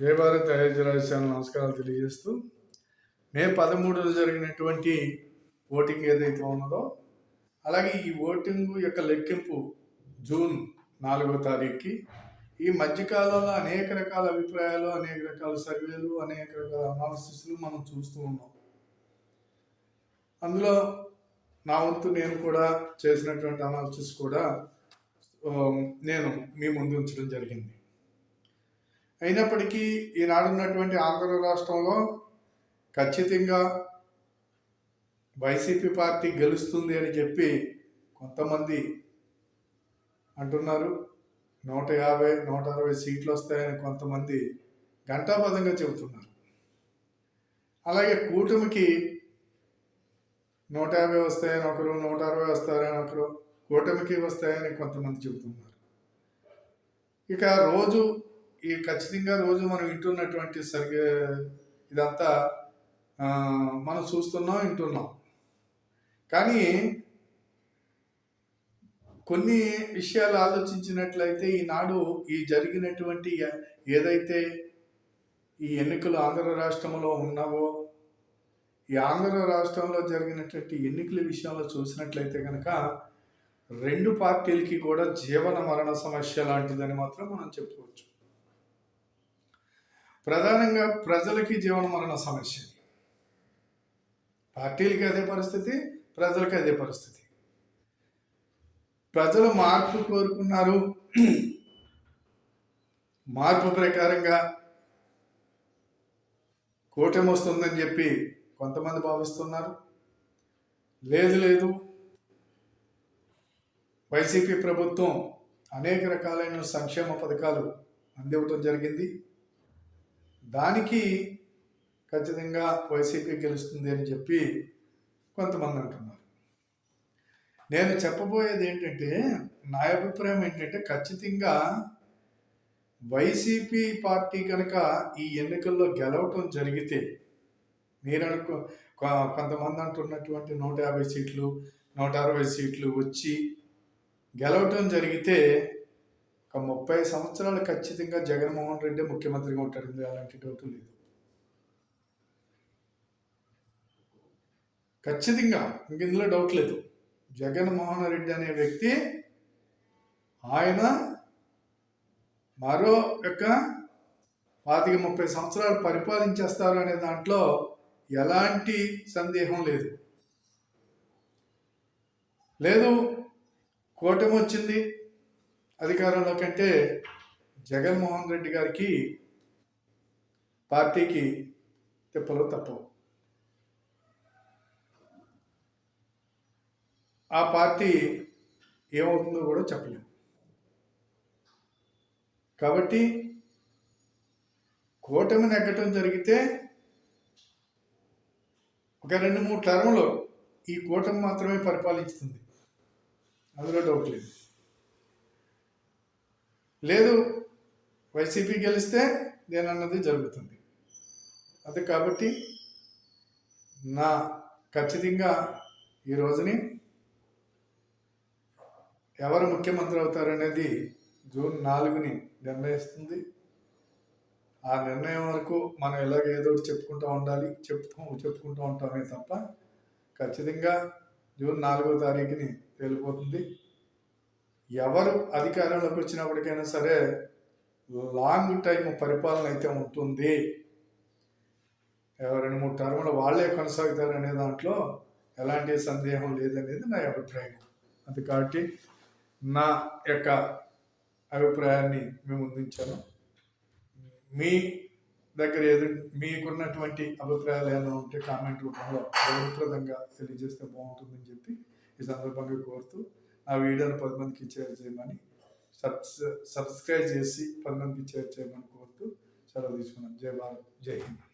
జయ భారత్ అయోధ్య రాజశాల నమస్కారాలు తెలియజేస్తూ మే పదమూడున జరిగినటువంటి ఓటింగ్ ఏదైతే ఉన్నదో అలాగే ఈ ఓటింగ్ యొక్క లెక్కింపు జూన్ నాలుగో తారీఖుకి. ఈ మధ్యకాలంలో అనేక రకాల అభిప్రాయాలు అనేక రకాల సర్వేలు అనేక రకాల అనాలిసిస్లు మనం చూస్తూ ఉన్నాం. అందులో నా వంతు నేను కూడా చేసినటువంటి అనాలిసిస్ కూడా నేను మీ ముందు ఉంచడం జరిగింది. అయినప్పటికీ ఈనాడున్నటువంటి ఆంధ్ర రాష్ట్రంలో ఖచ్చితంగా వైసీపీ పార్టీ గెలుస్తుంది అని చెప్పి కొంతమంది అంటున్నారు. నూట యాభై నూట అరవై సీట్లు వస్తాయని కొంతమంది ఘంటాపథంగా చెబుతున్నారు. అలాగే కూటమికి నూట యాభై వస్తాయని ఒకరు నూట అరవై వస్తారని ఒకరు కూటమికి వస్తాయని కొంతమంది చెబుతున్నారు. ఇక రోజు ఈ ఖచ్చితంగా రోజు మనం వింటున్నటువంటి సరిగ్గా ఇదంతా మనం చూస్తున్నాం వింటున్నాం. కానీ కొన్ని విషయాలు ఆలోచించినట్లయితే ఈనాడు ఈ జరిగినటువంటి ఏదైతే ఈ ఎన్నికలు ఆంధ్ర రాష్ట్రంలో ఉన్నావో ఈ ఆంధ్ర రాష్ట్రంలో జరిగినటువంటి ఎన్నికల విషయంలో చూసినట్లయితే కనుక రెండు పార్టీలకి కూడా జీవన మరణ సమస్య లాంటిదని మాత్రం మనం చెప్పుకోవచ్చు. ప్రధానంగా ప్రజలకి జీవన మరణ సమస్య. పార్టీలకి అదే పరిస్థితి ప్రజలకి అదే పరిస్థితి. ప్రజలు మార్పు కోరుకున్నారు. మార్పు ప్రకారంగా కూటమి వస్తుందని చెప్పి కొంతమంది భావిస్తున్నారు. లేదు లేదు. వైసీపీ ప్రభుత్వం అనేక రకాలైన సంక్షేమ పథకాలు అందివ్వటం జరిగింది. దానికి ఖచ్చితంగా వైసీపీ గెలుస్తుంది అని చెప్పి కొంతమంది అంటున్నారు. నేను చెప్పబోయేది ఏంటంటే నా అభిప్రాయం ఏంటంటే ఖచ్చితంగా వైసీపీ పార్టీ కనుక ఈ ఎన్నికల్లో గెలవటం జరిగితే మీరు అనుకో కొ- కొంతమంది అంటున్నటువంటి నూట యాభై సీట్లు నూట అరవై సీట్లు వచ్చి గెలవటం జరిగితే ఒక ముప్పై సంవత్సరాలు ఖచ్చితంగా జగన్మోహన్ రెడ్డి ముఖ్యమంత్రిగా ఉంటాడు. ఇందులో అలాంటి డౌట్ లేదు. ఖచ్చితంగా ఇంక ఇందులో డౌట్ లేదు. జగన్మోహన్ రెడ్డి అనే వ్యక్తి ఆయన మరో యొక్క పాతిక ముప్పై సంవత్సరాలు పరిపాలించేస్తారు అనే దాంట్లో ఎలాంటి సందేహం లేదు. లేదు కూటమి వచ్చింది. అధికారంలో కంటే జగన్మోహన్ రెడ్డి గారికి పార్టీకి తిప్పలు తప్పవు ఆ పార్టీ ఏమవుతుందో కూడా చెప్పలేము కాబట్టి కూటమి నెగ్గటం జరిగితే ఒక రెండు మూడు టర్మ్లో ఈ కూటమి మాత్రమే పరిపాలిస్తుంది అందులో డౌట్ లేదు. లేదు వైసీపీ గెలిస్తే నేనన్నది జరుగుతుంది. అది కాబట్టి నా ఖచ్చితంగా ఈ రోజుని ఎవరు ముఖ్యమంత్రి అవుతారనేది జూన్ నాలుగుని నిర్ణయిస్తుంది. ఆ నిర్ణయం వరకు మనం ఎలాగ ఏదో ఒకటి చెప్పుకుంటూ ఉండాలి చెప్తూ చెప్పుకుంటూ ఉంటామే తప్ప ఖచ్చితంగా జూన్ నాలుగో తారీఖుని తేలిపోతుంది. ఎవరు అధికారంలోకి వచ్చినప్పటికైనా సరే లాంగ్ టైం పరిపాలన అయితే ఉంటుంది. రెండు మూడు టర్ములు వాళ్ళే కొనసాగుతారు అనే దాంట్లో ఎలాంటి సందేహం లేదనేది నా అభిప్రాయం. అది కాబట్టి నా యొక్క అభిప్రాయాన్ని మేము ముందుంచాను. మీ దగ్గర ఏది మీకున్నటువంటి అభిప్రాయాలు ఏమైనా ఉంటే కామెంట్ రూపంలో గౌరవప్రదంగా తెలియజేస్తే బాగుంటుందని చెప్పి ఈ సందర్భంగా కోరుతూ ఆ వీడియోని పది మందికి షేర్ చేయమని సబ్స్ సబ్స్క్రైబ్ చేసి పది మందికి షేర్ చేయమని కోరుతూ సెలవు తీసుకున్నాను జై భారత్ జై హింద్.